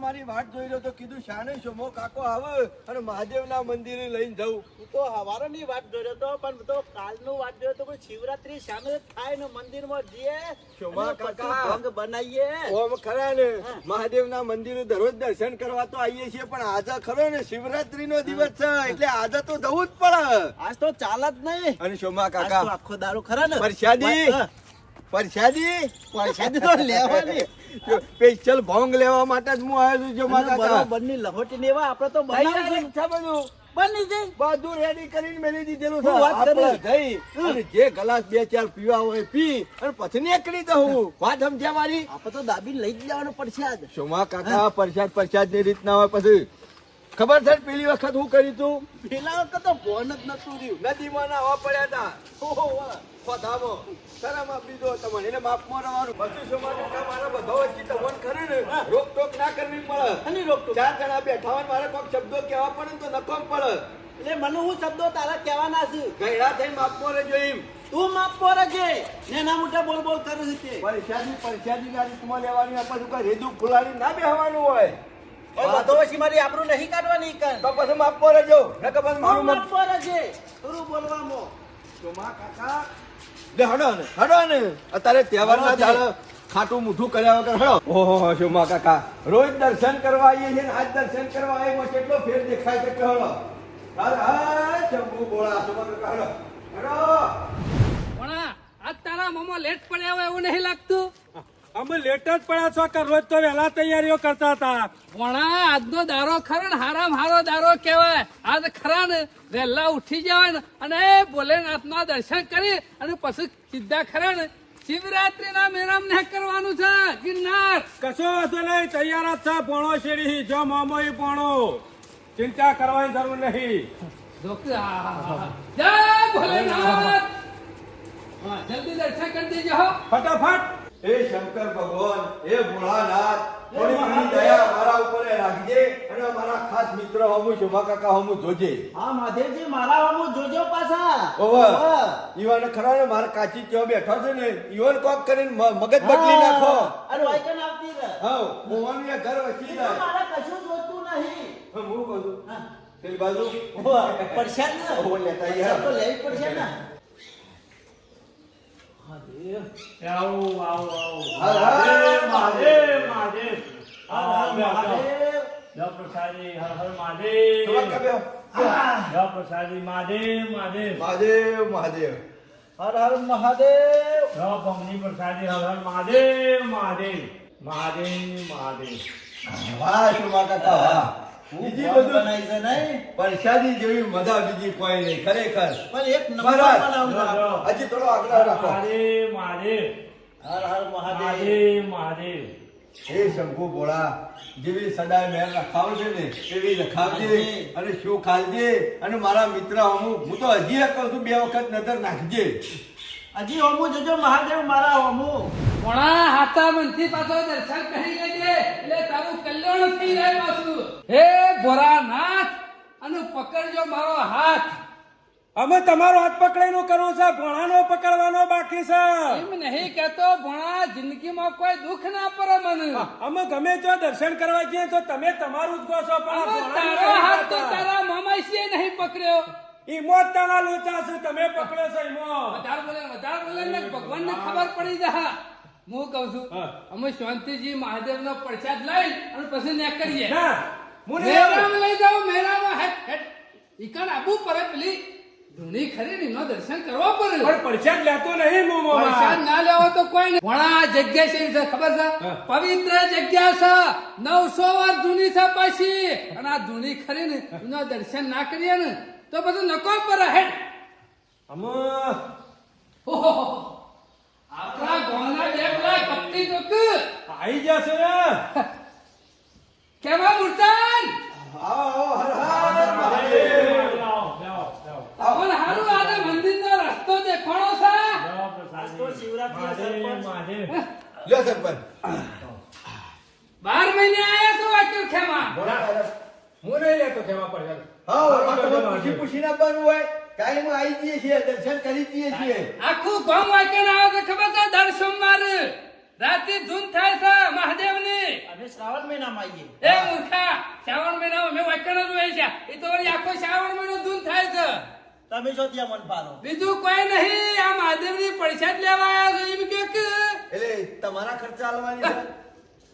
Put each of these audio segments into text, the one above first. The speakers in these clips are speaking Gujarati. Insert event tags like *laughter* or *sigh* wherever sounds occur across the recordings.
તમારી વાટ જોઈ રહ્યો તો કીધું શાને શોમો કાકો આવે અને મહાદેવના મંદિરે લઈને જવું હું તો હવારોની વાત જોયો તો પણ તો કાલનું વાત જોયો તો કોઈ શિવરાત્રી સામે થાય ને મંદિરમાં જઈએ શોભા કાકા. બનાવીએ. ઓમ ખરા ને? મહાદેવના મંદિરે દરરોજ દર્શન કરવા તો આવીએ છીએ પણ આજે ખરો ને શિવરાત્રી નો દિવસ છે એટલે આજે તો જવું જ પડે. આજ તો ચાલ જ નહીં. અને શોમા કાકા આખો દારૂ ખરા ને. પરસાદી? પરસાદી પરસાદી તો લેવાની. સ્પેશિયલ ભોંગ લેવા માટે જ હું આવ્યો છું જો માતા બરોબરની લહોટી લેવા આપણે તો તૈયારી છે. બધું? બની જઈ બધું રેડી કરીને મેલી દીધેલું છે. વાત આપણે જઈ અને જે ગ્લાસ બે ચાર પીવા હોય પી અને પછી નીકળી જવું વાત સમજ્યા મારી આપણે તો દાબી લઈ જ જવાનું પડશે આજ કાકા પરસાદ પરસાદની રીતના હોય પછી. ખબર છે પેલી વખત હું કર્યું તું? પેલા વખત તો ફોન જ નતું રહ્યું. નદીમાં નાવા પડ્યા હતા. ખોદામાં. શરમ આપી દો તમને એને માફ મારવાનું. પછી સમાજ મારા? બધા વચ્ચે તમને ખરે ને. રોકટોક ના કરવી પડે. અને રોકટોક? ચાર જણા બેઠા હોય મારે કોઈક શબ્દો કહેવા પડે તો નકામ પડે. એટલે મને હું શબ્દો તારા કહેવાના છે? ગયડા થઈને માપમાં રહેજો એમ. તું માફ પર છે. નેના મોટા બોલ બોલ કરું છું તે. પરસાદી પરસાદી ના રીતમાં લેવાની શું કાંઈ રેદું ફુલાડી ના બેહવાનું હોય. બધો પછી મારી આબરૂ નહીં કાઢવાની કાન તો પછી માપમાં રહેજો નકર પછી મારું માફ પર છે થોડું બોલવામાં. સોમા કાકા. લે હડો ને હડો ને. અત્યારે તહેવારના હડો દાડે ખાટું મૂઠું કર્યા વગર હળો ઓહો સોમા કાકા. રોજ દર્શન કરવા આવીએ છીએ ને આજ દર્શન કરવા આવીએ એમાં કેટલો ફેર દેખાય છે હળો હાલ બોળા કાકા પણ આજ તારા મામા લેટ પડ્યા હોય એવું નહીં લાગતું? અમે લેટ જ પડ્યા છો કે રોજ તો વહેલા તૈયારીઓ કરતા હતા. પણ આજનો દારો ખરો ને હારામ હારો દારો કહેવાય. આજ ખરા ને વહેલા ઉઠી જવાય ને અને ભોલેનાથના દર્શન કરી અને પછી સીધા ખરા ને શિવરાત્રીના મેરામ ને કરવાનું છે ગિરનાર. કશો વાંધો નહીં તૈયાર જ છે પોણો શેરી જો મોમો ઈ ચિંતા કરવાની જરૂર નહીં. જય ભોલેનાથ! જલ્દી દર્શન કરી દેજો ફટાફટ. હે શંકર ભગવાન હે ભોળાનાથ થોડી દયા મારા ઉપર રાખજે અને મારા ખાસ મિત્ર હમુ શોભા કાકા હમુ જોજે. હા માધેવજી મારા હમુ જોજો પાછા. ઓવે ઈવાને ખરા ને મારા કાચી ત્યો બેઠો છે ને ઈવન કોક કરીને મગજ બદલી નાખો. અરે વાયકન આવતી રહે. હા મોહન ને ઘર વસી જાય. મારા કશું જોતું નહીં. હું કહું છું. હા. પેલી બાજુ. જ ને. ઓવે, લેતા યાર તો લેવી પડશે ને. આવો આવો. આવો હર હર મહાદેવ. મહાદેવ હર હર મહાદેવ. જય પ્રસાદી હર હર મહાદેવ મહાદેવ. બીજી બધું બનાવી છે નહીં પરસાદી જેવી મજા બીજી કોઈ નહીં ખરેખર. પણ એક નંબર હજી થોડો આગળ રાખો. મહાદેવ મહાદેવ હર હર મહાદેવ. મહાદેવ મહાદેવ હે શંકુ ભોળા જેવી સદાય મેર રખાવ છે ને એવી રખાવજે અને શું ખાલજે અને મારા મિત્ર અમુક હું તો હજી કહું છું બે વખત નજર નાખજે. હજી હોમું જોજો મહાદેવ મારા હોમું પોણા હાથા મનથી પાછો દર્શન કરી લેજે. એટલે તારું કલ્યાણ થઈ જાય પાછું. હે ભોરાનાથ અને પકડજો મારો હાથ. અમે તમારો હાથ પકડીને કરવું છે ભણાનો પકડવાનો બાકી છે. એમ નહીં કેતો ભણા જિંદગીમાં કોઈ દુઃખ ના પડે મને. અમે ગમે તો દર્શન કરવા જઈએ તો તમે તમારું જ કહો છો પણ તારો હાથ તો તારા મામાશીએ નહીં પકડ્યો. ઈ તારા લોચા છે તમે પકડ્યો છે ઈમો વધારે બોલે વધારે બોલે ને ભગવાનને ખબર પડી જા હું કઉ છું અમે શાંતિજી મહાદેવ નો પ્રસાદ લઈ અને પછી ને કરીએ મેરામ લઈ જાઓ મેરામ હેટ હેટ ઈકણ આબુ પડે પેલી ધૂણી ખરી ને એનો દર્શન કરવા પડે. પણ પરસાદ લેતો નહીં મોમો પ્રસાદ ના લેવો તો કોઈ નહીં. પણ આ જગ્યા છે ખબર છે? પવિત્ર જગ્યા છે. નવસો વાર જૂની છે પાછી. અને આ ધૂણી ખરી ને એનો દર્શન ના કરીએ ને તો બધું નકો પર હેટ અમે ઓહો. આપણા ગામના બે પેલા કપટી જોક આઈ જશે ને કેવા મૂર્તન આવો આવો હર હર મહાદેવ લાવો, લાવો, લાવો. પણ હારું આને મંદિરનો રસ્તો દેખાણો છે લાવો પ્રસાદી. તો શિવરાત્રી મહાદેવ, સરપંચ. મહાદેવ. લ્યો સરપંચ બાર મહિને આયા તો વાક્યો ખેમા હું નહીં લેતો ખેમા પરસાદ. હા મારું તમારે કરજો, પૂછી મહાદેવ. પૂછીને આવવાનું હોય કાંઈ હું આવી જઈએ છીએ દર્શન કરી જઈએ છીએ આખું ગામ વાક્યો આવે છે ખબર છે દર સોમવાર રાતે ધૂન થાય છે મહાદેવની અમે શ્રાવણ મહિનામાં આવીએ એ મૂર્ખા શ્રાવણ મહિનામાં અમે વાંકણ જ હોય છે એ તો વળી આખો શ્રાવણ મહિનો ધૂન થાય છે તમે જો ત્યાં મન પાડો બીજું કોઈ નહીં આ મહાદેવની પૈસા જ લેવા આવ્યા છો એમ કે કે એટલે તમારા ખર્ચા આલવાની છે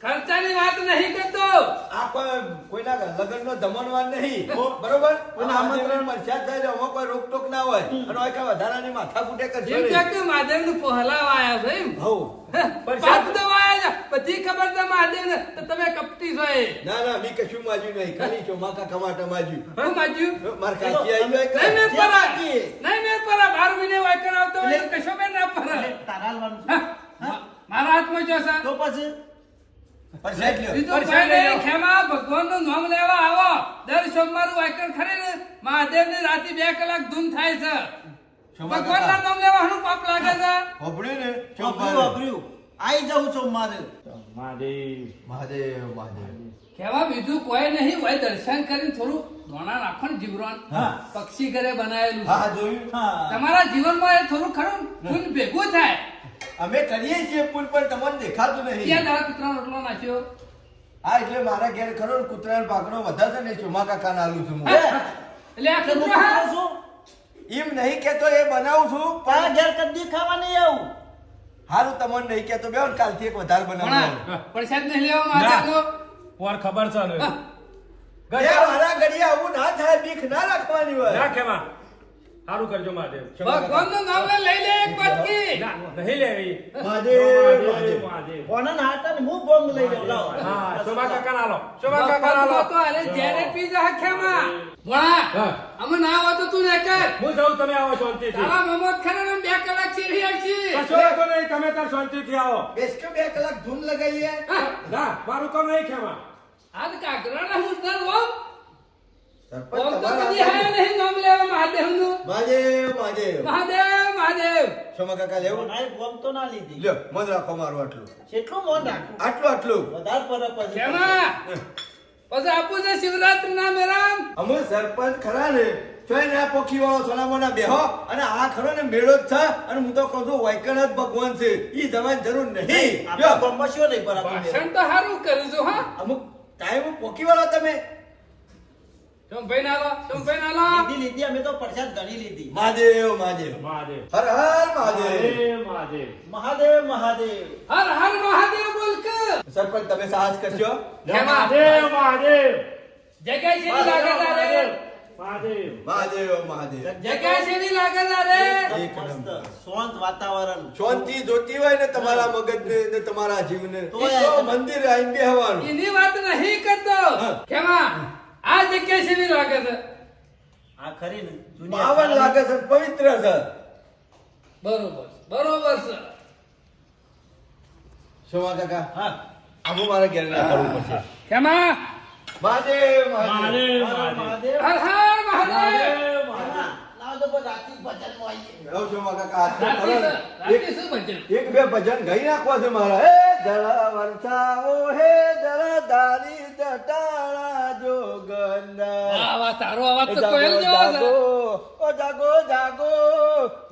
ખર્ચાની વાત નહીં કરતો આ કોઈ કોઈના લગ્નનો જમણવાર નહીં. બરોબર? અને આમંત્રણ મરચાં થાય છે કોઈ રોકટોક ના હોય. અને આ કાંઈ વધારાની માથાકૂટે કરશે એમ કે. કે મહાદેવનું પહલાવા આવ્યા છે એમ? હો છે. બધી ખબર છે મહાદેવને? તો તમે કપટી છો એ. ના ના મી કશું માજ્યું નહીં. ખાલી ચોમાકા કમાટા માજ્યું. હું માજ્યું? માર કાકી આવી હોય નહીં મેં પરા નહીં મેં પરા બાર મહિને વાય કરાવતો હોય તો કશો મેં ના પરા. તારા હાલવાનું છે. મારા હાથમાં જો છે. તો પછી? કોઈ નહીં, જાઓ. ખેમા ભગવાનનું નામ લેવા આવો. દર સોમવાર વાંકણ ખરી ને મહાદેવની રાતે બે કલાક ધૂન થાય છે. સોમવાર ભગવાનના નામ લેવાનું પાપ લાગે છે? હોભળ્યું ને? વાપર્યું ચોમારે. આઈ જાઉં છું મારે મહાદેવ મહાદેવ. કેવા બીજું કોઈ નહીં હોય દર્શન કરીને થોડું ધોણા રાખો ને જીવરાન. પક્ષી ઘરે બનાવેલું. તમારા જીવનમાં એ થોડું ખરું ભેગું થાય. અમે કરીએ છીએ પુલ પણ તમને દેખાતું ક્યાં નહીં દાડા કૂતરાનો રોટલો નાખ્યો? હા એટલે મારા ઘેર ખરો ને કૂતરાનો ભાગનો વધારે છે ને ચોમા કાકા આલું છું એટલે આ કૂતરો છું, એમ નહીં કેતો એ બનાવું છું પણ ઘેર કદી ખાવા નહીં આવું. હારું તમને નહીં કેતો બે કાલથી એક વધારે બનાવવાનું પણ સાહેબ નહીં લેવા મહાદેવનો? વાર ખબર છે ને એ મારા ઘડીએ આવું ના થાય બીખ ના રાખવાની ના હોય ખેમા સારું કરજો મહાદેવ. ભગવાનનું નામ લઈ લે એક પટકી ના નહીં લેવી. મહાદેવ મહાદેવ. મહાદેવ મહાદેવ. કોના હાટા હું બોંગ લઈ જાઉં? લાવ. હા શોભા કાકા આલો શોભા કાકા આલો ભગવાનનો તો અરે જ્યારે પી જા હખ્યામાં. ભણા, અમે ના હોય તો તું ને કર. હું જાઉં તમે આવો શાંતિથી. તારા મોહમ્મદ ખાન ને બે કલાક ચીરી આવશી. કશો વાંધો નહીં તમે તાર શાંતિથી આવો. બેસકે બે કલાક ધૂન લગાવીએ. ના મારું કામ નહીં ખેમા આજ કાગરાના મુદ્દા ઓમ. સરપંચ ઓમ તો તમારા કદી હાય નહીં નામ લેવા મહાદેવનું. મહાદેવ મહાદેવ. મહાદેવ મહાદેવ. સોમા કાકા લેવું. કોનાએ બોંગ તો ના લીધી. લ્યો મન રાખો મારું આટલું. કેટલું મોન રાખું. આટલું આટલું. વધારે પર પછી કેમાં? પછી આપું છે શિવરાત્રી ના મેરામ અમે સરપંચ ખરા ને ચોય ના પોખી વાળો સોનામોના બેહો અને આ ખરો ને મેળો જ છે. અને હું તો કહું છું જ ભગવાન છે. ઈ જવાની જરૂર નહીં. આપણા બોમ્બમાં શું નહીં ભરાતું ભાષણ તો સારું કર્યું છું હા. અમુક ટાઈમ પોખી વાળો તમે ચંભાઈ નાલો ચંભાઈ નાલો લીધી લીધી અમે તો પ્રસાદ ઘણી લીધી. મહાદેવ મહાદેવ. મહાદેવ. હર હર મહાદેવ. મહાદેવ મહાદેવ. મહાદેવ હર હર મહાદેવ બોલ સરપંચ તમે સાહસ કરશો? કેમાં? મહાદેવ મહાદેવ. જગ્યા છે લાગે તારે. મહાદેવ. મહાદેવ. મહાદેવ જગ્યા છે લાગે તારે. એક મસ્ત નંબર. શાંત વાતાવરણ. શાંતિ જોતી હોય ને તમારા મગજ ને તમારા જીવને. તો મંદિર આવીને બેહવાનું. એની વાત નહીં કરતો. કેમાં આ જગ્યા છે લાગે છે? આ ખરી ને દુનિયા પાવન લાગે છે પવિત્ર છે. બરોબર બરોબર છે. શોભા કાકા? હા. આબુ મારા ઘેર ના કરવું પડશે. કેમાં? મહાદેવ મહાદેવ. મહાદેવ. હર હર મહાદેવ. હા, તો પણ રાત્રિ ભજનમાં આવીએ. આવો શોભા કાકા આજનો રાતે કરો છે, ને. રાતે એક- શું ભજન? એક બે ભજન ગાઈ નાખવા છે મારા. હે જળ વરસાવો હે જળ ધારી જટાળા જોગંદર. વાહ વાહ તારો અવાજ તો જાગો કોયલ જેવો જાગો ઓ જાગો જાગો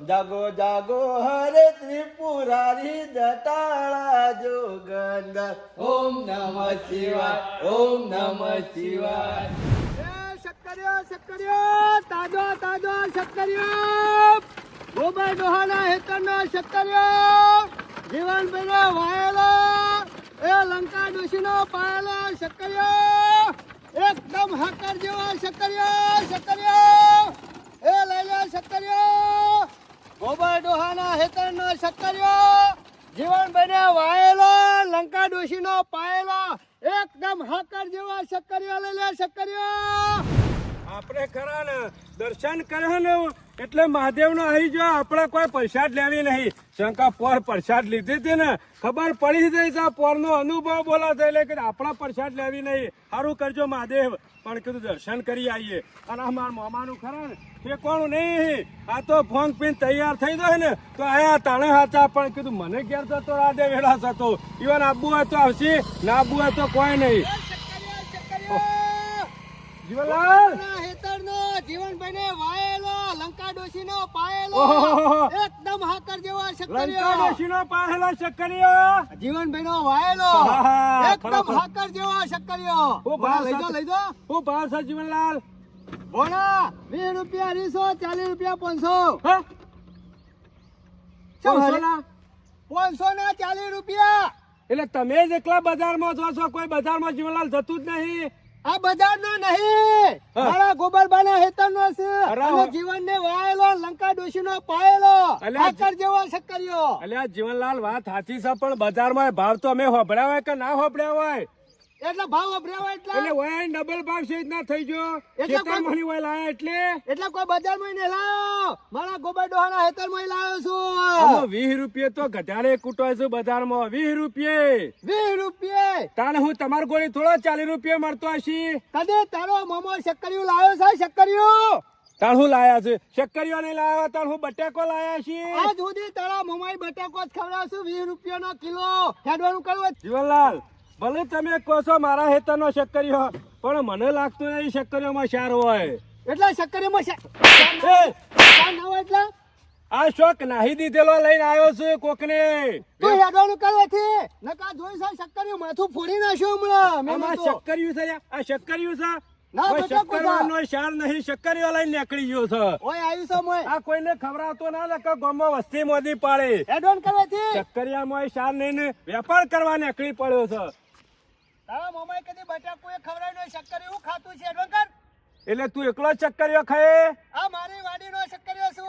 જાગો જાગો હરે ત્રિપુરારી જટાળા જોગંદર. ઓમ નમઃ શિવાય ઓમ નમઃ શિવાય. શક્કરિયો શક્કરિયો તાજો તાજો શક્કરિયો ગોબર ડોહાના હેતરનો શક્કરિયો જીવન બેનો વાયેલો, એ લંકા ડોશીનો પાયેલો શક્કરિયો એકદમ હાકર જેવો શક્કરિયો શક્કરિયો એ લઈ લે શક્કરિયો ગોબર ડોહાના હેતરનો શક્કરિયો જીવન બને વાયેલો, લંકા ડોશીનો પાયેલો. એકદમ હાકર જેવા શક્કરિયો લઈ લે શક્કરિયો આપણે ખરા ને દર્શન કર્યા ને એટલે મહાદેવ નો આવી જો આપણે કોઈ પ્રસાદ લેવી નહીં. શંકા પોર પ્રસાદ લીધી હતી ને ખબર પડી જઈ છે પોર નો અનુભવ બોલા છે. એટલે કે આપણા પ્રસાદ લેવી નહીં. સારું કરજો મહાદેવ. પણ કીધું દર્શન કરી આવીએ. અને આ મારા મામાનું ખરા ને ઠેકવાનું નહીં. આ તો ફોન પીન તૈયાર થઈ જાય ને તો આયા તાણે હતા પણ કીધું મને ઘેર જતો રાધે વેળા થતો ઇવન આબુ હોય તો આવશે ના આબુ હોય તો કોઈ નહીં. જીવનલાલ! હેતરનો જીવન બને વાયેલો લંકા ડોશીનો પાયેલો એકદમ હાકર જેવો લંકા શક્કરિયો ડોશીનો પાયેલો શક્કરિયો જીવનભાઈ નો વાયેલો એકદમ હાકર જેવો શક્કરિયો ઓ ભા લઈ દો લઈ દો હું ભાવ છે જીવનલાલ. બોલા 20 રૂપિયા અઢીસો ચાલીસ રૂપિયા પાંચસો. હા? શું પાંચસો ના? પાંચસો ના ચાલીસ રૂપિયા. એટલે તમે જ એકલા બજારમાં જો છો કોઈ બજારમાં જીવનલાલ જતું જ નહીં. આ બજાર નો નહીં. મારા ગોબરબાના હેતર નો છે અને વાહ. જીવન ને વાયેલો લંકા ડોશી નો પાયેલો આકર જેવો શક્કરિયો અલ્યા જીવનલાલ વાત સાચી છે પણ બજારમાં ભાવ તો અમે હોભળ્યા હોય કે ના હોભળ્યા હોય? એટલે ભાવ અભર્યા એટલે? એટલે હોય ડબલ ભાવ છે ના થઈ ગયો. એટલે ખેતરમાંની વાય લાયા એટલે? એટલે કોઈ બજારમાં નહીં લાયો. મારા ગોબર ડોહાના હેતરમાં લાયો છું. આમાં 20 રૂપિયા તો ઘટાડે કૂટો છે બજારમાં. વીસ રૂપિયે. વીસ રૂપિયે. તાણે હું તમાર ગોળી થોડો ચાલીસ રૂપિયા મળતો હશી. કદે તારો મોમો શક્કરિયું લાવ્યો છે શક્કરિયું તાણ હું લાયા છે? શક્કરીઓ નહીં લાયા તાણ હું બટાકો લાયા છે. આજ સુધી તારા મોમાઈ બટાકો જ ખવડાવશું વીસ રૂપિયાનો કિલો. ખેડવાનું કરવું જીવનલાલ ભલે તમે કહો છો મારા હેતરનો શક્કરીઓ પણ મને લાગતું નહીં શક્કરીઓમાં શાર હોય. એટલે શક્કરીમાં શા- ના હોય એટલે? આ શોક નાહી દીધેલો લઈને આવ્યો છું કોકને. તો હેડવાનું કરવાથી નકા જોઈ સા શક્કરીયું માથું ફોડી નાખ્યું હમણાં. મેં. શક્કરિયું છે આ શક્કરિયું છે. છે. શાર છે. છે શક્કરિયામાં વેપાર કરવા નીકળી પડ્યો છે. તારા કદી શક્કરીયું ખાતું છે એટલે તું એકલો જ ખાય? આ મારી વાડીનો શક્કરીયો છું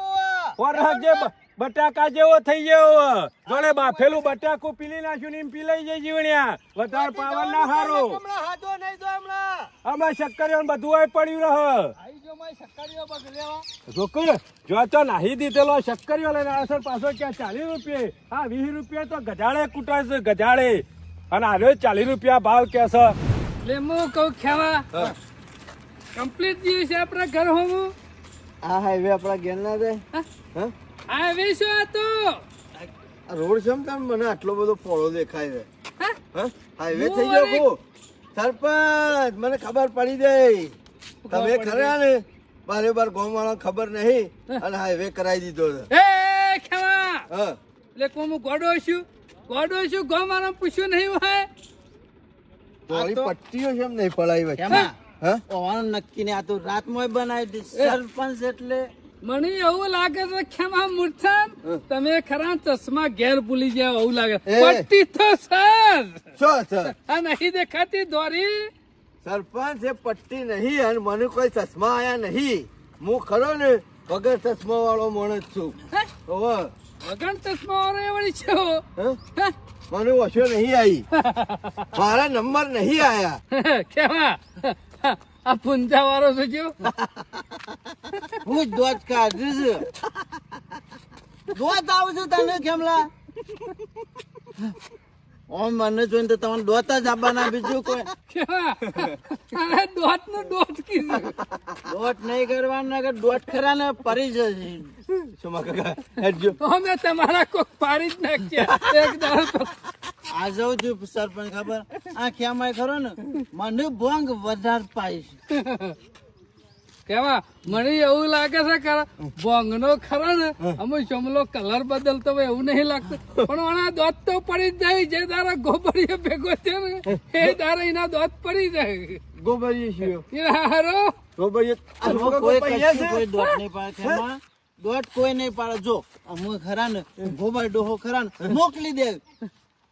ફોરહદ જે બટાકા જેવો થઈ ગયો જોડે બાફેલું બટાકું પીલી નાખ્યું ને એમ પી લઈ જાય જીવણ્યા. વધારે પાવર ના હારો. હમણાં હાજો નહીં જો હમણાં. આમાં શક્કરિયો બધું હોય પડ્યું રહ. ગયો મોય શક્કરીયો જોકર જો તો નાહી દીધેલો શક્કરિયો લઈને આવશે પાછો ક્યાં ચાલીસ રૂપિયે? હા વીસ રૂપિયા તો ગજાડે કુટાશે ગજાડે અને આનો ચાલીસ રૂપિયા ભાવ કે છે. એટલે હું કઉ ખેવા. કમ્પ્લીટ જીવ છે આપણા ઘર હોમું આ હાઈવે આપણા ઘેરના છે હા? આ શું આ તો? રોડ છે ને મને આટલો બધો પોળો દેખાય છે. હા? હા? હાઈવે થઈ ગયો કો સરપંચ મને ખબર પડી ગઈ. તમે ખરા ને? બારે બાર ગામ વાળા ખબર નહીં અને હાઈવે કરાવી દીધો છે. એ ખેવા. હા. એટલે હું ગોડો છું ગોડો શું ગો મારા પૂછ્યું નહીં હોય? તારી પટ્ટીઓ કેમ નહીં પડાવી વચ્ચે. એમાં હા? ઓવાનું નક્કી ને આ તો રાતમાં બનાવી દીધી. સરપંચ એટલે મને એવું લાગે છે ખેમા મૂર્છન? તમે ખરા ચશ્મા ઘેર ભૂલી જાય એવું લાગે. પટ્ટી તો સર! શું સર આ નહીં દેખાતી દોરી? સરપંચ એ પટ્ટી નહીં અને મને કોઈ ચશ્મા આયા નહીં. હું ખરો ને વગર ચશ્મા વાળો માણસ છું? ઓવે. વગર ચશ્મા વાળો વળી છે? મને ઓછો નહીં આવી મારા નંબર નહીં આયા. ખેમા આ પુંજા વાળો છે જો. હું દોત કાઢ્યું છું દોત આવું છું તને કેમલા? ઓમ મને જોઈને તો તમને દોત જ આપવાના બીજું કોઈ. દોતનું દોત કીધું. દોટ નહીં કરવાના કે દોટ ખરા ને પરી જશે. અમે તમારા કોક પાડી જ નાખ્યા. એક દાડો આ જવું છું સરપંચ ખબર. આ ખેમાય ખરો ને મને ભોંગ વધારે પાઈશ કેવા? મને એવું લાગે છે કે બોંગનો ખરો ને અમે ચમલો કલર બદલતો હોય એવું નહીં લાગતું. પણ આના દોત તો પડી જ જાય જે તારા ગોબરીએ ભેગો છે ને એ તારા એના દોત પડી જાય. ગોબરીએ છીએ એ હારો? ગોબરીએ કોઈ કશું કોઈ દોટ નહીં પાડે ખેમા દોટ કોઈ નહીં પાડે. જો અમે ખરા ને ગોબર ડોહો ખરા ને મોકલી દે.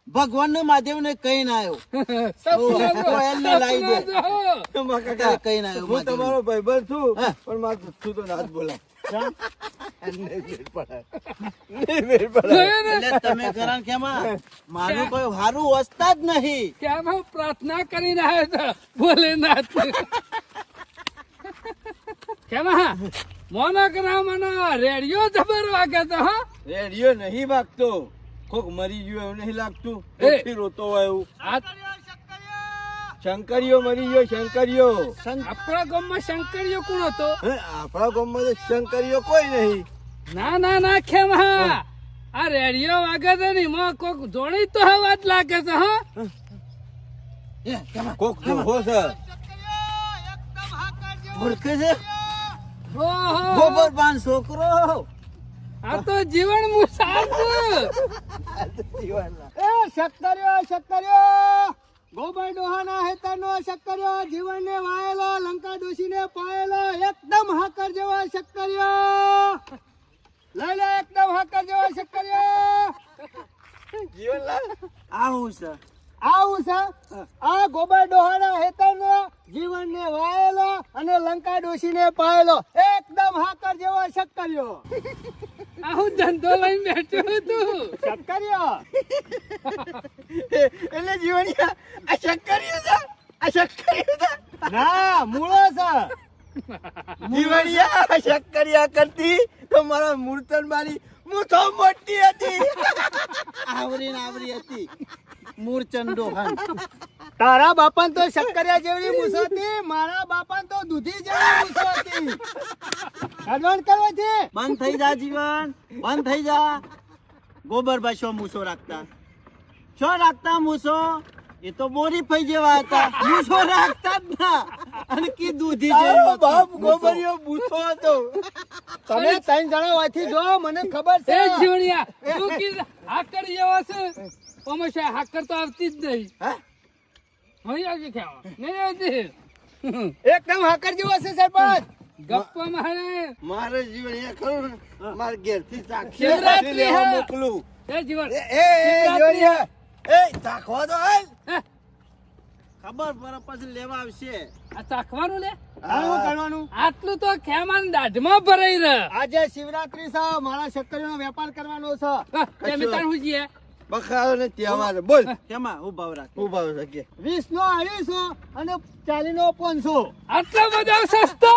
ભગવાન ને મહાદેવ ને કઈ ના આવ્યો કઈ ના આવ્યો હું. તમારો ભાઈબંધ છું પણ મારે તું તો ના? જ કે પ્રાર્થના કરીને આવ્યા ભોલેનાથ કેમાં? મોનોગ્રામ મને રેડિયો જબર વાગે તો હા. રેડિયો નહીં વાગતો. કોક મરી ગયો એવું નહીં લાગતું. એ. કોકથી રોતો હોય એવું. આ મરી ગયો શંકરીઓ આપણા ગામમાં શંકરીઓ કોણ હતો? આપણા ગામમાં તો શંકરીઓ કોઈ નહીં. ના ના ના ખેમા આ રેડિયો વાગે છે ને એમાં કોક જોડી તો વાત લાગે છે હા. એ, કોક જોહો છે. ઓળખે છે? ઓહો. ગોબર બાન છોકરો. આ તો જીવન મુસાર જીવન એ શક્કરિયો શક્કરિયો ગોબર ડોહાના હેતાનો શક્કરિયો જીવનને વાયેલો લંકા દોશીને પાયેલો એકદમ હાકર જેવો શક્કરિયો લઈ લે એકદમ હાકર જેવો શક્કરિયો જીવનલાલ આવું છે? આવું છે? આ ગોબર ડોહાના હેતરનો જીવનને વાયેલો અને લંકા ડોશીને પાયેલો. એકદમ હાકર જેવો શક્કરિયો. આ ધંધો લઈને બેઠો શક્કરિયો? એટલે જીવનિયા આ શક્કરિયું છે? આ શક્કરિયું છે? ના મૂળો છે. જીવણિયા શક્કરિયા કરતી તો મારા મૂર્તન મારી મૂછો મોટી હતી. આવરી આવરી હતી. મૂર્છન ડોહાન *laughs* તારા બાપા તો શક્કરિયા જેવડી મૂછો હતી મારા બાપા તો દૂધી જેવડી મૂછો હતી. અડવાણ કરવો છે? બંધ થઈ જા જીવન બંધ થઈ જા. ગોબરભાઈ શો મૂસો રાખતા? શો રાખતા મૂસો એ તો બોરી ફઈ જેવા હતા. મૂસો રાખતા જ ના. અને કી દૂધી જેવો બાપ ગોબરિયો મૂસો હતો. તમે ત્રણ જણા વાથી જો મને ખબર છે. એ જીવણિયા તું કી હાકર જેવો છે. હંમેશા હાકર તો આવતી જ નહીં. હા? અહીં આવતી ખેવા. નહીં આવતી એકદમ હાકર જેવો છે સરપંચ ગપ્પા મારે. મારે જીવણિયા ખરું મારે ઘેરથી સાક્ષી શિવરાત્રી હે. મોકલું. એ જીવન. એ એ એ, જીવણિયા એ તાખવા તો હાલ ખબર પડે પછી લેવા આવશે. આ ચાખવાનું લે? આટલું તો ખેમાન દાઢમાં ભરાઈ રહે. આજે શિવરાત્રી છે મારા શક્કરીનો વેપાર કરવાનો છે. બખાડો ને તહેવાર બોલ. કેમાં ઊભા રાખ. ઊભા રાખે. વીસ નો અઢીસો અને ચાલીસ નો પાંચસો. આટલો બધો સસ્તો?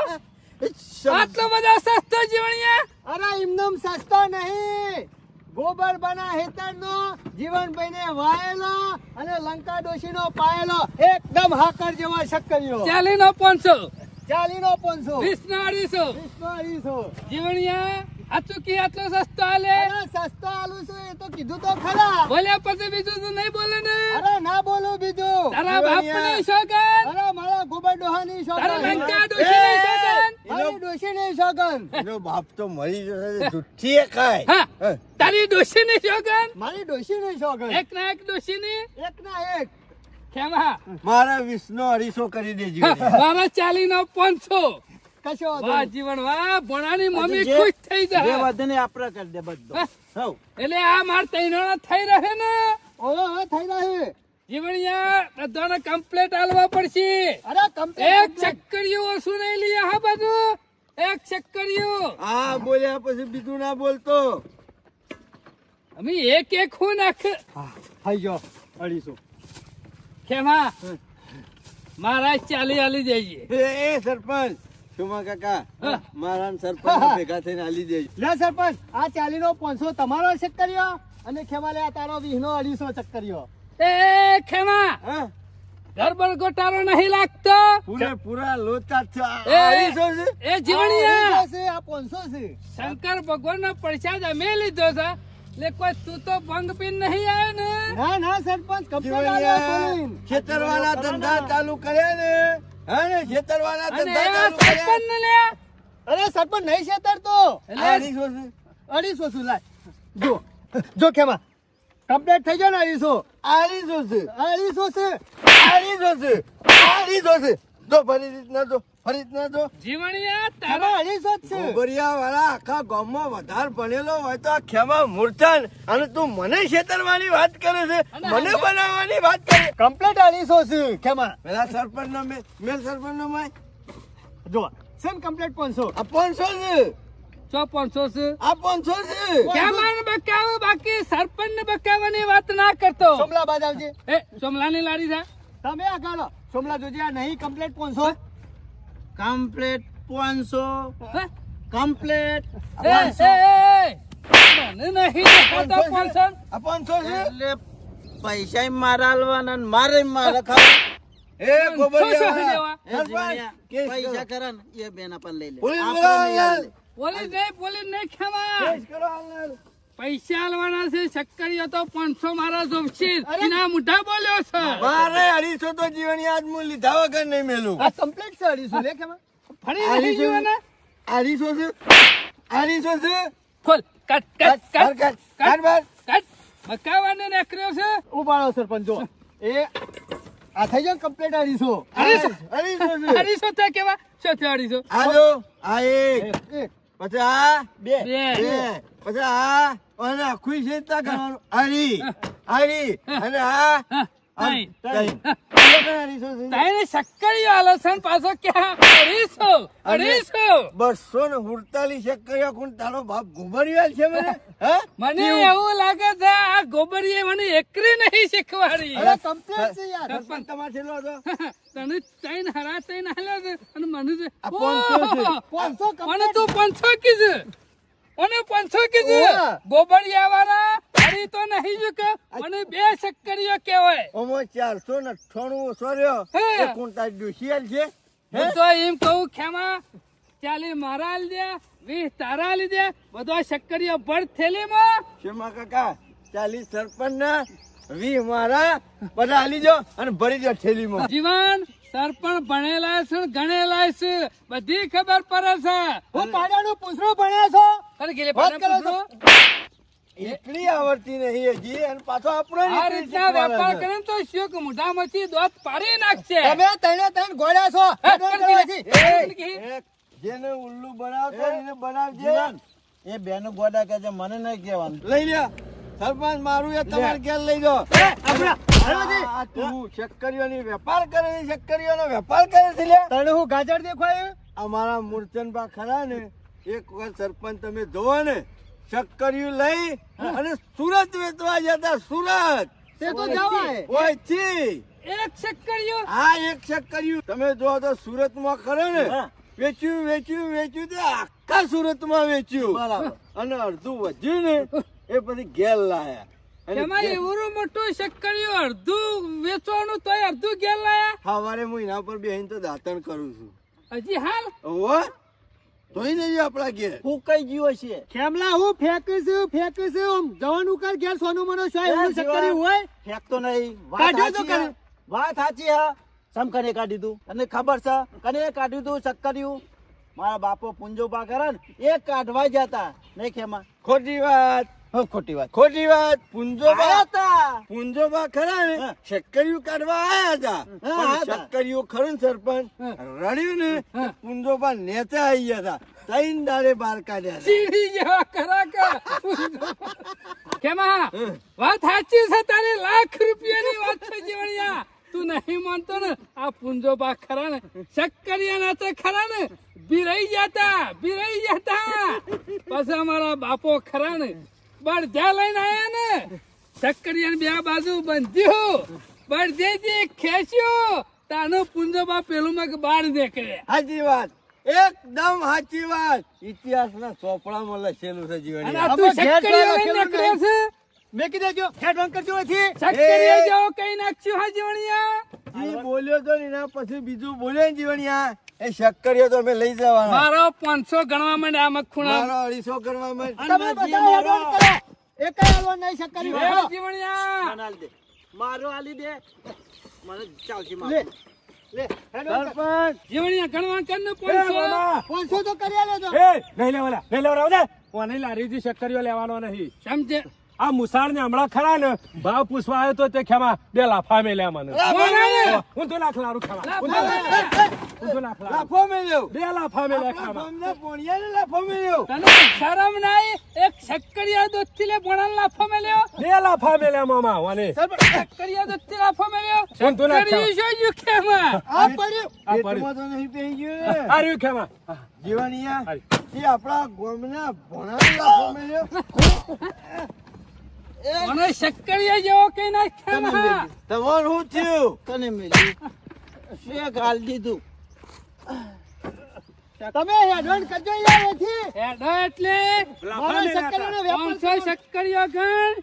*laughs* આટલો બધો સસ્તો જીવણિયા અરે એમનેમ સસ્તો નહીં. ગોબર બના હેતર નો જીવનભાઈ ને વાયેલો અને લંકા ડોશી નો પાયેલો. એકદમ હાકર જેવા શક્કરીઓ. ચાલી નો પાંચસો. ચાલી નો પાંચસો. વીસ નો અઢીસો વીસ નો અઢીસો જીવણિયા આ ચૂકી આટલો સસ્તો આલે. સસ્તો આલુ છું એ તો કીધું તો ખરા. બોલ્યા પછી બીજું તું નહીં બોલે ને. અરે ના બોલું બીજું. તારા બાપની સોગન અરે મારા ગોબર ડોહાની તારા લંકા ડોશીની સોગન મારી ડોશીની સોગન એનો બાપ તો મરી જશે જુઠ્ઠી એ ખાય હા તારી ડોશીની સોગન મારી ડોશીની સોગન એક ના એક ડોશીની. એક ના એક. ખેમા. મારા વિષ્ણુ અઢીસો કરી દેજો. મારા ચાલી નો પાંચસો. કશો વાહ જીવન વાહ ભણાની મમ્મી ખુશ થઈ જાય વધે ને આપણે કરી દે બધો. હા. એટલે આ માર તૈનો થઈ રહે ને? ઓહો થઈ રહી. જીવણિયા બધાને કમ્પ્લેટ આલવા પડશે. અરે એક ચક્કરિયું ઓછું નહીં લઈએ હા બધું એક ચક્કરિયું. હા બોલ્યા પછી બીજું ના બોલતો. અમે એક એક હું નાખ. થઈ ગયો. અઢીસો. ખેમા મહારાજ ચાલી ચાલી જઈએ. એ સરપંચ. શુમા કાકા મારા સરપંચ *laughs* ભેગા થઈને આલી દેજો લે સરપંચ આ ચાલી નો પાંચસો તમારો ચક્કરિયો અને ખેમાલે આ તારો વીસ નો અઢીસો ચક્કરિયો એ ખેમા હા? ગરબર નહીં લાગતો. પૂરે પૂરા લોચા છે. એ, અઢીસો છે? એ જીવણિયા છે આ પાંચસો છે. શંકર ભગવાન નો પ્રસાદ અમે લીધો છે. એટલે કોઈ તું તો ભંગ પીન નહીં આવ્યો ને. ના ના સરપંચ ખેતર વાળા ધંધા ચાલુ કર્યા ને. અને ધંધા આ ચાલુ કર્યા. સરપંચ ને અરે સરપંચ નહીં છેતરતો. અઢીસો શું લાય. જો. જો ખેમા કમ્પ્લીટ થઈ ગયો ને અઢીસો અઢીસો છે. અઢીસો છે. અઢીસો છે. અઢીસો છે. જો ફરી રીતના જો. ફરી રીતના જો. જીવણિયા તારા ખેમા અઢીસો જ છે. ગોબરિયા વાળા આખા ગામમાં વધારે ભણેલો હોય તો આ ખેમા મૂર્છન અને તું મને છેતરવાની વાત કરે છે મને બનાવવાની વાત કરે. કમ્પ્લીટ અઢીસો છે ખેમા પેલા સરપંચ નો મેલ સરપંચ નો માય જો સેમ કમ્પ્લેટ પાંચસો? આ પાંચસો છે. ચો પાંચસો છે? આ પાંચસો છે. કેમાન બકાવ? બાકી સરપંચ ને બકાવવાની વાત ના કરતો. સોમલા બાદ આવજે. એ સોમલાની લારી છે તમે આ ગાલો સોમલા જોજે આ નહીં કમ્પ્લીટ પાંચસો. કમ્પ્લેટ પાંચસો? કમ્પ્લેટ પૈસા મારા હલવાના મારે મારા ખાવા. એ. પૈસા ખરા ને એ બેના પણ લઈ લે. પોલીસ નહીં પોલીસ નહીં પોલીસ પૈસા આલવાના છે શક્કરીઓ તો પાંચસો મારા અરે. એના મુઠા બોલ્યો છે. મારે અઢીસો તો જીવન યાદ હું લીધા વગર નહીં મેલું. આ કમ્પ્લીટ છે અઢીસો લે ખેમા ફરી જોવાના અઢીસો છે અઢીસો છે ખોલ કટ કટ કટ કટ બસ. કટ. મકાવાને નીકળ્યો છે? ઉપાડો સરપંચ જો. એ આ થઈ જાય કમ્પ્લેટ અઢીસો. અઢીસો. અઢીસો છે. અઢીસો તો કેવા? શું થયો અઢીસો? આજો જો, આ એક. એક પછી આ બે. બે. પછી આ અને આખું છે કરવાનું. હરી. હરી. અને આ પણ *laughs* બસો ને શક્કરિયા કોણ તારો બાપ છે મને? *laughs* મને એવું લાગે છે આ ગોબરીએ મને એકરી નહીં શીખવાડી. સરપંચ તમારે છેલ્લો હતો. *laughs* તને ત્રણ હરા ત્રણ હાલ્યા છે અને મને પાંચસો છે. ઓહો! પાંચસો મને તું પાંચસો કીધું. મને પાંચસો કીધું. ગોબડિયા વાળા હરી તો નહીં જો કે મને બે શક્કરીઓ કેવાય ઓમો ચારસો ને અઠ્ઠાણું ઓછો રહ્યો. એ કોણ તારી છે. હું? તો એમ કહું ખેમા ચાલી મારા લીધે દે વીસ તારા લીધે દે બધો શક્કરીઓ ભર થેલીમાં. શેમા કાકા? ચાલી સરપંચ ને વી મારા બધા આલી જો અને ભરી દો થેલીમાં. જીવન સરપંચ ભણેલા છે ગણેલા છે. બધી ખબર પડે છે. હું પાડાનું પૂછરો ભણ્યા છો? ગેલે. એટલી આવડતી નહીં હજી અને પાછો આપણો આ રીતના વેપાર કરે તો શું કે મોઢામાંથી દોત પાડી નાખશે. તમે ત્રણે ત્રણ ગોળ્યા છો. હે, હેડો કર કરવાથી. એક જેને ઉલ્લુ બનાવતો એને બનાવજે. એ બેનો ગોડા કે છે મને નહીં કહેવાનું. લઈ લે સરપંચ મારું એ તમારે ઘેર લઈ. આ તું શક્કરીઓની વેપાર કરે છે શક્કરીઓનો વેપાર કરે છે લ્યા તને હું ગાજર દેખાય અમારા મૂર્ચનબા ખરા ને. એક વખત સરપંચ તમે જોવો ને ચક્કરિયું લઈ અને સુરત વેચવા જતા સુરત. તે તો જવાય. ઓય એક શક્કરીઓ આ એક શક્કરિયું તમે જો તો સુરતમાં ખરો ને વેચ્યું વેચ્યું વેચ્યું તે આખા સુરતમાં વેચ્યું. બરાબર. અને અડધું વધ્યું ને એ પછી ઘેર લાયા. એમાં એવું મોટું શક્કરીઓ અડધું વેચવાનું તોય અડધું ઘેર લાયા? સવારે હું એના પર બેહીને તો દાંતણ કરું છું. હજી હાલ? ઓહો ધોઈ લેજો આપણા ઘેર. હું કઈ જીવો છે. ખેમલા હું ફેંકીશું ફેંકીશું આમ જવાનું કર ઘેર સોનું મનો શાય હું શક્કરી હોય? ફેંકતો નહીં. વાત કાઢ્યો તો કરે. વાત સાચી હા. સમ કને કાઢી દઉં તને ખબર છે? કને કાઢ્યું તું શક્કર્યું? મારા બાપો પુંજોબા કરે ને એ કાઢવા જતા નહીં ખેમા ખોટી વાત. હો, ખોટી વાત. ખોટી વાત. પુંજોબા હતા. પુંજોબા ખરા ને. શક્કરિયું કાઢવા આયા હતા. શક્કરિયું ખરું સરપંચ? રડ્યું ને પુંજોબા નેતા આવી ગયા હતા ત્રણ દાડે બાર કાઢ્યા. સીડી જેવા ખરા કે કેમાં વાત સાચી છે તારી લાખ રૂપિયાની વાત છે જીવણિયા. તું નહીં માનતો ને આ પુંજો બા ખરા ને. શક્કરિયા ના તો ખરા ને. બિરાઈ જતા બિરાઈ જતા પછી અમારા બાપો ખરા ને. બળધ્યા લઈને આયા ને શક્કરિયા બે બાજુ બંધ્યું. બળધેજી ખેંચ્યું તાનો પુંજો બા પેલું માં બહાર નીકળે સાચી વાત. એકદમ સાચી વાત. ઇતિહાસના ચોપડામાં લખેલું છે અને જીવન આ તું લઈને નીકળ્યો છે? મેં કીધું જો હેડ બંધ કરજો અહીંથી. શક્કરિયા જેવો કઈ નાખ્યું હા જીવણિયા? જી બોલ્યો તો એના પછી બીજું બોલ્યો ને જીવણિયા. એ શક્કરિયો તો અમે લઈ જવાના. મારો પાંચસો ગણવા માંડે આમાં ખૂણા મારો અઢીસો બંધ કરો. એકેય હાલવા નહીં શક્કરી એ હોય. જીવણિયા. મને દે. મારો આલી દે. મને ચાલશે લે લે જીવણિયા ગણવા કર ને પાંચસો. તો કરી આલે તો. એ નહીં લેવાલા નહીં લેવડાવ દે કોની લારીથી શક્કરીઓ લેવાનો નહીં. સમજે? આ મુસાળ ને હમણાં ખરા ને ભાવ પૂછવા આવ્યો તો તે ખેમા બે લાફા મેલ્યા મને. હું તો લાખ લારું ખેમા. લાફા હું મેલ્યો. બે લાફા મેલ્યા ખેમા પોણિયાને લાફો મેલ્યો. તને શરમ નાઈ? એક શક્કરિયા દોસ્તી લે ભણાન લાફો મેલ્યો? બે લાફા મેલ્યા મામા વાને. શક્કરિયા દોસ્તી લાફો મેલ્યો? હું. શક્કરિયું શું આ પડ્યું. આ પડ્યું. તો નહીં પેઈ ગયું. આ રહ્યું ખેમા જીવણિયા એ આપણા ગામના ભણાને લાફો મેલ્યો. *laughs* મને શક્કરિયા જેવો કઈ નાખ્યા તમારું શું થયું? તને મેલ્યું. શેક હાલ દીધું? તમે હેડ કરજો યાર એથી. હેડો એટલે. મારો શક્કરીનો વેપાર પાંચસો શક્કરિયો ગણ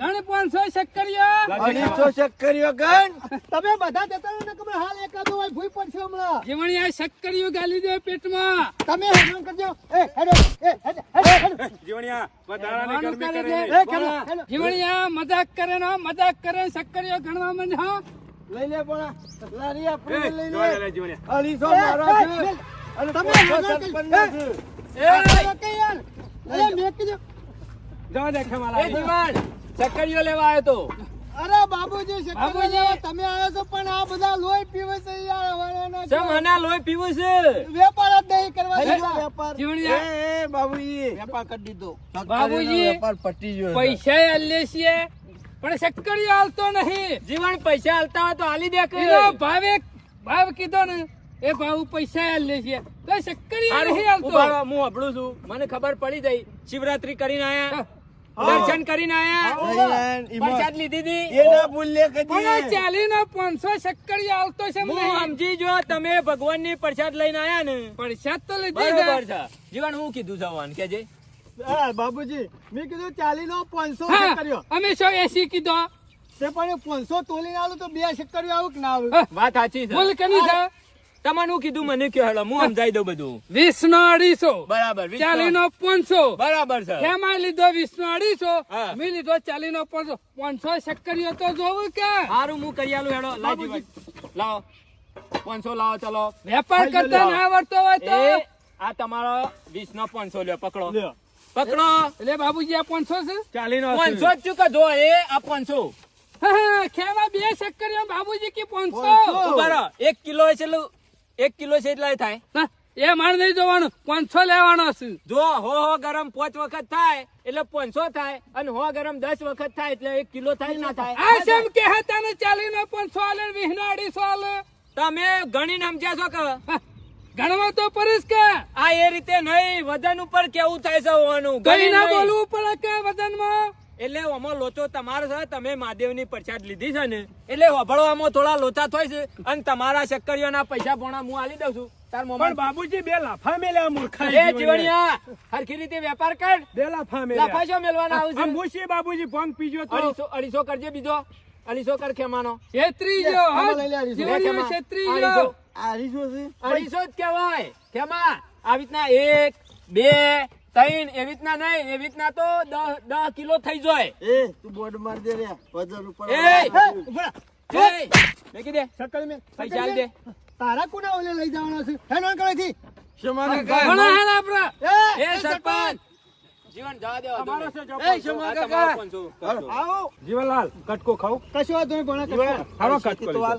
ગણ પાંચસો શક્કરિયો હતા. અઢીસો શક્કરીઓ ગણ તમે બધા જતા રહો ને કે હાલ એકાદો હોય ભૂઈ પડશે હમણાં. થીયા શક્કરિયો ગાલી દે પેટમાં. તમે હેડ કરજો. એ હેડો એ હેડ જીવણિયા વધારાની ગરમી કરે જીવણિયા મજાક કરે ને મજાક કરે ને શક્કરિયો ગણવા માંડ્યો લઈ લે પણ. લારી આપણે લઈ લે. લે અઢીસો એ, છે. અને તમે પાંચસો આગળ સરપંચનો કઈ- છે. આ તો કે યાર અરે મેં કીધું. જવા દે ખેમા એ લાવી. ચક્કરીઓ લેવા આવ્યો તો. અરે બાબુજી લેવા તમે આવ્યા છો પણ આ બધા લોહી પીવે છે યાર હવાના લોહી પીવું છે? વેપાર જ નહીં કરવા વેપાર. એ, બાબુજી. વેપાર કરી દીધો. બાબુજી. વેપાર પટી ગયો. પૈસા છીએ. પણ શક્કરીઓ હાલતો નહીં. જીવન પૈસા હાલતા હોય તો હાલી દે કે. એનો ભાવે ભાવ કીધો ને એ ભાવ પૈસા આલીએ છે. તો શક્કરીઓ નહીં હાલતો. ઊભા હું હંભળું છું. મને ખબર પડી ગઈ. શિવરાત્રી કરીને આયા. દર્શન કરીને આયા. પ્રસાદ લીધી હતી. એ ના ભૂલે કદી. પણ ચાલી ને પાંચસો સક્કરી આવતો છે હું સમજી જો તમે ભગવાનની પ્રસાદ લઈને આયા ને. પ્રસાદ તો લીધી જીવન હું કીધું જવાન કે જે બાબુજી મેં કીધું ચાલી નો પાંચસો કર્યો. અમે સો એસી કીધો. તે પણ પાંચસો તોલી ના તો બે શક્કરીઓ આવું કે ના આવું? વાત સાચી બોલ છે કની છે? તમારે હું કીધું મને કયો હેલો હું સમજાઈ દઉં બધું. વીસ નો અઢીસો. બરાબર ચાલી નો પાંચસો. બરાબર છે. એમાં લીધો વીસ નો અઢીસો. હા. મેં લીધો ચાલી નો પાંચસો પાંચસો શક્કરીઓ તો જોવું કે? સારું હું કરી આલું હેડો લાવ લાવો. પાંચસો લાવો ચલો. વેપાર કરતા ના આવડતો હોય તો? આ તમારો વીસ નો પાંચસો લ્યો પકડો. લ્યો. પકડો. એટલે બાબુજી આ પાંચસો છે? ચાલી નો પાંચસો જ ચૂકા જો એ આ પાંચસો. હા, હા, બે શક્કરીઓ બાબુજી કે પાંચસો? પાંચસો. એક કિલો છે એક કિલો છે એટલા થાય. એ મારે નહીં જોવાનું. પાંચસો લેવાનો છે. જો હો હો ગરમ પાંચ વખત થાય એટલે પાંચસો થાય. અને હો ગરમ દસ વખત થાય એટલે એક કિલો થાય ના થાય. આ જેમ કે હતા ને ચાલી નો પાંચસો આલે વીસ નો અઢીસો આલે. તમે ગણી સમજ્યા છો કે? ગણવા તો પરેશ કે. આ એ રીતે નહીં વજન ઉપર કેવું થાય છે હોવાનું? કઈ ના બોલવું પડે કે વજનમાં? એટલે આમાં લોચો તમારો છે તમે મહાદેવની પ્રસાદ લીધી છે ને એટલે હોભળવામાં થોડા લોચા થાય છે અને તમારા શક્કરીઓના પૈસા ભોણા હું આલી દઉં છું. તાર પણ મોમાં બાબુજી બે લાફા મેલ્યા મૂર્ખા એ જીવણિયા હરખી રીતે વેપાર કર. બે લાફા લાફા મેલ્યા. શું મેલવાના આવું છે મુશી બાબુજી ભંગ પીજો તો. અઢીસો કરજે બીજો. અઢીસો કર ખેમાનો લઈ લે અઢીસો. જ કહેવાય? ખેમા આવી રીતના એક બે ત્રણ એવી રીતના નહીં એવી રીતના તો દસ દસ કિલો થઈ જાય. એ તું બોર્ડ માર દે રે. વજન ઉપર એ! મેકી દે. શક્કરી મેં પૈસા દે. તારા કોના ઓલે લઈ જવાનો છે? હે નોન કરો થી શેમાં કોણ કાકા? હેલ આપડા એ એ સરપંચ. જીવન જવા દે તમારો છે જો એ, પાંચસો. કાકા? આવો. જીવનલાલ કટકો ખાવ. કશું વાંધો નહીં ભણા કટકો. હારો કટકો લીધો.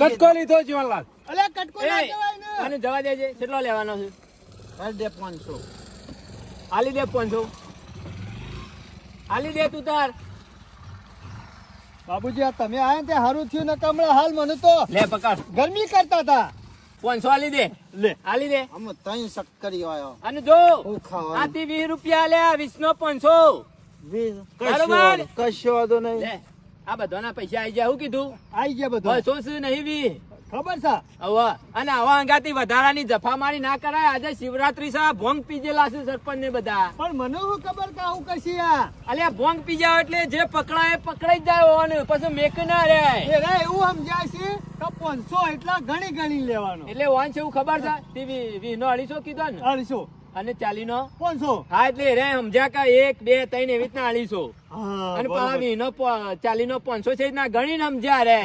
કટકો લીધો જીવનલાલ. અલે કટકો ના કહેવાય ને. અને જવા દેજે. કેટલો લેવાનો છે? હાલ દે પાંચસો. આલી દે પાંચસો. આલી દે તું તાર. બાબુજી આ તમે આયા ત્યાં તે હારું થયું ને કમળા. હાલ મને તો લે પકડ. ગરમી કરતા હતા. પાંચસો આલી દે. લે. આલી દે. આમાં ત્રણ શક્કરી આવ્યો. અને જો આથી વીસ રૂપિયા લે વીસ નો પાંચસો બરોબર. કશો વાંધો- નહીં. લે આ બધાના પૈસા આઈ જાય હું કીધું. આઈ ગયા બધું. બસો નહીં વી. ખબર છે? હવે અને આવા અંગાથી વધારાની જફામારી ના કરાય. આજે શિવરાત્રી છે ભોંગ પીજેલા છે સરપંચ ને બધા. પણ મને શું ખબર કે આવું કશી આ? અલ્યા ભોંગ પીજા એટલે જે પકડાય પકડાઈ જાય હોવાનું પછી મેક ના રે. એવું સમજાય છે? તો પાંચસો એટલા ગણી ગણી લેવાનું. એટલે છે એવું ખબર છે? ટીવી વી- નો અઢીસો કીધો ને. અઢીસો. અને ચાલી નો પાંચસો. હા એટલે રે સમજ્યા કે એક બે ત્રણ એવી રીતના અઢીસો અને. પાછા નો ચાલી નો પાંચસો છે ના ગણીને સમજ્યા રે.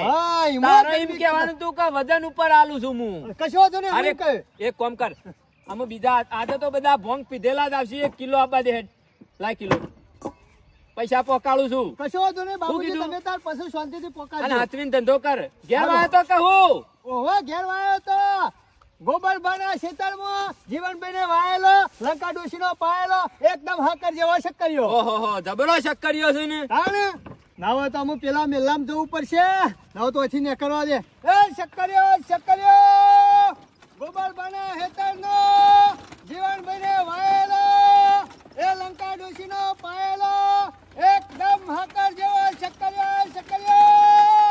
તારે એમ કેવાનું તું કે વજન ઉપર આલું છું હું. કશો વાંધો નહીં અરે એક કોમ કર. આમાં બીજા આજે તો બધા ભોંગ પીધેલા જ આવશે. એક કિલો આપવા દે લાય કિલો. પૈસા પોકાળું છું. કશો વાંધો નહીં બાબુજી તમે તાર પછી શાંતિથી અને હાથવીન ધંધો કર. ઘેર વાયો તો કહું. ઓહો ઘેર વાયો તો. ગોબરભાઈના ખેતરમાં જીવનભાઈને વાયેલો લંકા ડોશીનો પાયેલો એકદમ હાકર જેવો શક્કરિયો. ઓહો જબરો શક્કરિયો છે ને. તાણે? નાવો તો હું પેલા મેલામ જવું પડશે. નાવો તો અહીંથી કરવા દે. એ શક્કરિયો શક્કરિયો! ગોબરભાઈના ખેતરનો જીવનભાઈને વાયેલો એ લંકા ડોશીનો પાયેલો એકદમ હાકર જેવો શક્કરિયો શક્કરિયો!